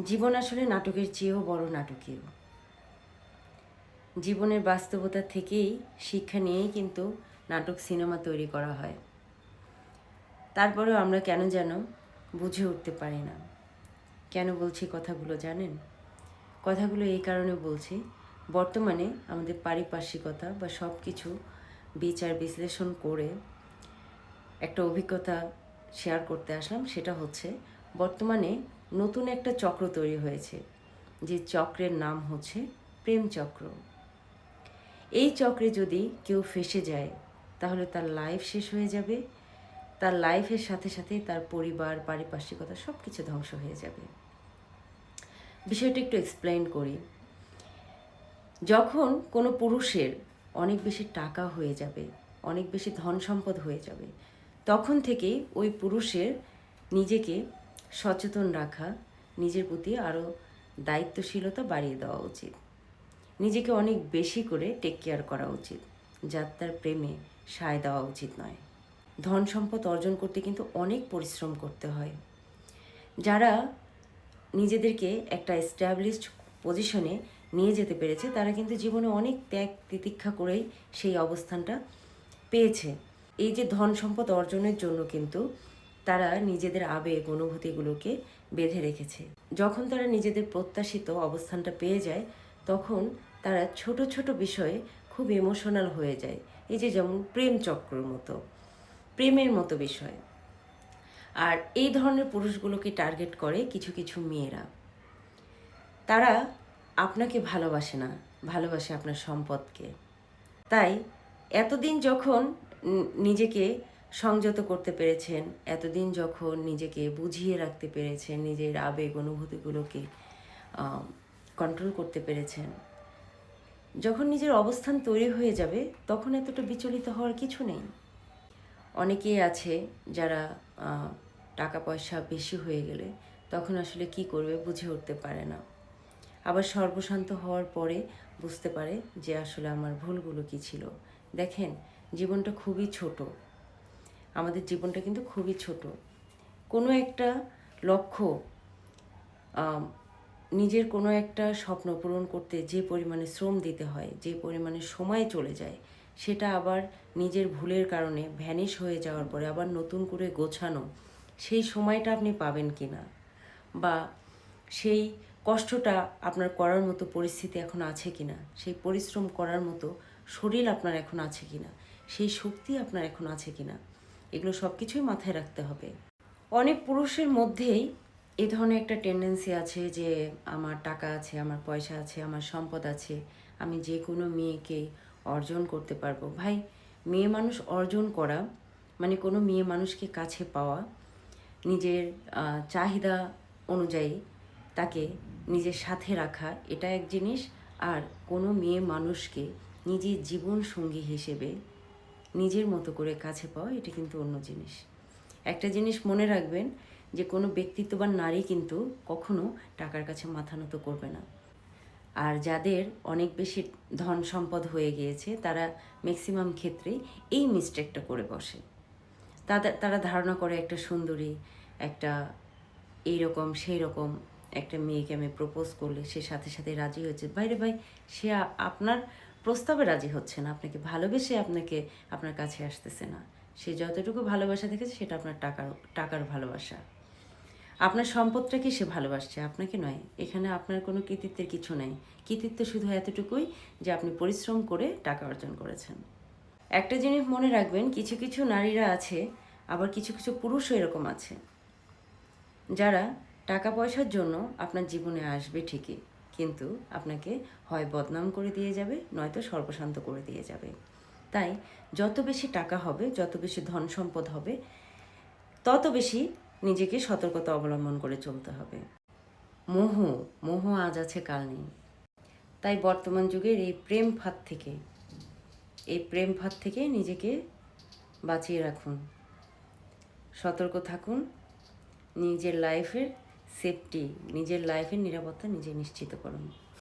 জীবন আসলে নাটকের চেয়েও বড় নাটকীয়। জীবনের বাস্তবতা থেকেই শিক্ষা নিয়েই কিন্তু নাটক সিনেমা তৈরি করা হয়। তারপরেও আমরা কেন যেন বুঝে উঠতে পারি না। কেন বলছি কথাগুলো জানেন? কথাগুলো এই কারণে বলছি, বর্তমানে আমাদের পারিপার্শ্বিকতা বা সব কিছু বিচার বিশ্লেষণ করে একটা অভিজ্ঞতা শেয়ার করতে আসলাম, সেটা হচ্ছে বর্তমানে নতুন একটা চক্র তৈরি হয়েছে, যে চক্রের নাম হচ্ছে প্রেম চক্র। এই চক্রে যদি কেউ ফেসে যায়, তাহলে তার লাইফ শেষ হয়ে যাবে, তার লাইফের সাথে সাথে তার পরিবার, পারিপার্শ্বিকতা সব কিছু ধ্বংস হয়ে যাবে। বিষয়টা একটু এক্সপ্লেন করি। যখন কোনো পুরুষের অনেক বেশি টাকা হয়ে যাবে, অনেক বেশি ধন সম্পদ হয়ে যাবে, তখন থেকেই ওই পুরুষের নিজেকে সচেতন রাখা, নিজের প্রতি আরও দায়িত্বশীলতা বাড়িয়ে দেওয়া উচিত। নিজেকে অনেক বেশি করে টেক কেয়ার করা উচিত যার তার প্রেমে সায় দেওয়া উচিত নয়। ধন সম্পদ অর্জন করতে কিন্তু অনেক পরিশ্রম করতে হয়। যারা নিজেদেরকে একটা এস্টাবলিশড পজিশনে নিয়ে যেতে পেরেছে, তারা কিন্তু জীবনে অনেক ত্যাগ তিতিক্ষা করেই সেই অবস্থানটা পেয়েছে। এই যে ধন সম্পদ অর্জনের জন্য কিন্তু তারা নিজেদের আবেগ, অনুভূতিগুলোকে বেঁধে রেখেছে। যখন তারা নিজেদের প্রত্যাশিত অবস্থানটা পেয়ে যায়, তখন তারা ছোট ছোট বিষয়ে খুব ইমোশনাল হয়ে যায়। এই যে যেমন প্রেম চক্রর মতো, প্রেমের মতো বিষয়। আর এই ধরনের পুরুষগুলোকে টার্গেট করে কিছু কিছু মেয়েরা। তারা আপনাকে ভালোবাসে না, ভালোবাসে আপনার সম্পদকে। তাই এতদিন যখন নিজেকে সংযত করতে পেরেছেন, এতদিন যখন নিজেকে বুঝিয়ে রাখতে পেরেছেন, নিজের আবেগ, অনুভূতিগুলোকে কন্ট্রোল করতে পেরেছেন, যখন নিজের অবস্থান তৈরি হয়ে যাবে, তখন এতটা বিচলিত হওয়ার কিছু নেই। অনেকেই আছে যারা টাকা পয়সা বেশি হয়ে গেলে তখন আসলে কি করবে বুঝে উঠতে পারে না। আবার সর্বশান্ত হওয়ার পরে বুঝতে পারে যে আসলে আমার ভুলগুলো কি ছিল। দেখেন, জীবনটা খুবই ছোট। আমাদের জীবনটা কিন্তু খুবই ছোট। কোনো একটা লক্ষ্য নিজের কোনো একটা স্বপ্ন পূরণ করতে যে পরিমাণে শ্রম দিতে হয়, যে পরিমাণে সময় চলে যায়, সেটা আবার নিজের ভুলের কারণে ভ্যানিশ হয়ে যাওয়ার পরে আবার নতুন করে গোছানো, সেই সময়টা আপনি পাবেন কি না বা সেই কষ্টটা আপনার করার মতো পরিস্থিতি এখন আছে কি না সেই পরিশ্রম করার মতো শরীর আপনার এখন আছে কি না সেই শক্তি আপনার এখন আছে কি না এগুলো সব কিছুই মাথায় রাখতে হবে। অনেক পুরুষের মধ্যেই এ ধরনের একটা টেন্ডেন্সি আছে যে, আমার টাকা আছে, আমার পয়সা আছে, আমার সম্পদ আছে, আমি যে কোনো মেয়েকেই অর্জন করতে পারব। ভাই, মেয়ে মানুষ অর্জন করা মানে কোনো মেয়ে মানুষকে কাছে পাওয়া, নিজের চাহিদা অনুযায়ী তাকে নিজের সাথে রাখা, এটা এক জিনিস। আর কোনো মেয়ে মানুষকে নিজের জীবন সঙ্গী হিসেবে নিজের মতো করে কাছে পাওয়া, এটা কিন্তু অন্য জিনিস। একটা জিনিস মনে রাখবেন যে, কোনো ব্যক্তিত্ববান নারী কিন্তু কখনো টাকার কাছে মাথা নত করবে না। আর যাদের অনেক বেশি ধন সম্পদ হয়ে গিয়েছে, তারা ম্যাক্সিমাম ক্ষেত্রেই এই মিস্টেকটা করে বসে। তাদের তারা ধারণা করে একটা সুন্দরী, একটা এই রকম সেই রকম একটা মেয়েকে আমি প্রপোজ করলে সে সাথে সাথে রাজি হচ্ছে বাইরে ভাই, সে আপনার প্রস্তাবে রাজি হচ্ছে না আপনাকে ভালোবেসে আপনাকে আপনার কাছে আসতেছে না। সে যতটুকু ভালোবাসা দেখেছে, সেটা আপনার টাকার টাকার ভালোবাসা। আপনার সম্পদটাকে সে ভালোবাসছে? আপনাকে নয়। এখানে আপনার কোনো কৃতিত্বের কিছু নেই। কৃতিত্ব শুধু এতটুকুই যে আপনি পরিশ্রম করে টাকা অর্জন করেছেন। একটা জিনিস মনে রাখবেন, কিছু কিছু নারীরা আছে, আবার কিছু কিছু পুরুষও এরকম আছে। যারা টাকা পয়সার জন্য আপনার জীবনে আসবে ঠিকই। কিন্তু আপনাকে হয় বদনাম করে দিয়ে যাবে, নয়তো সর্বশান্ত করে দিয়ে যাবে। তাই যত বেশি টাকা হবে, যত বেশি ধন সম্পদ হবে, তত বেশি নিজেকে সতর্কতা অবলম্বন করে চলতে হবে। মোহ মোহ আজ আছে, কাল নেই। তাই বর্তমান যুগের এই প্রেম ফাঁদ থেকে, এই প্রেম ফাঁদ থেকে নিজেকে বাঁচিয়ে রাখুন। সতর্ক থাকুন, নিজের লাইফের সেফটি নিজের লাইফের নিরাপত্তা নিজে নিশ্চিত করুন।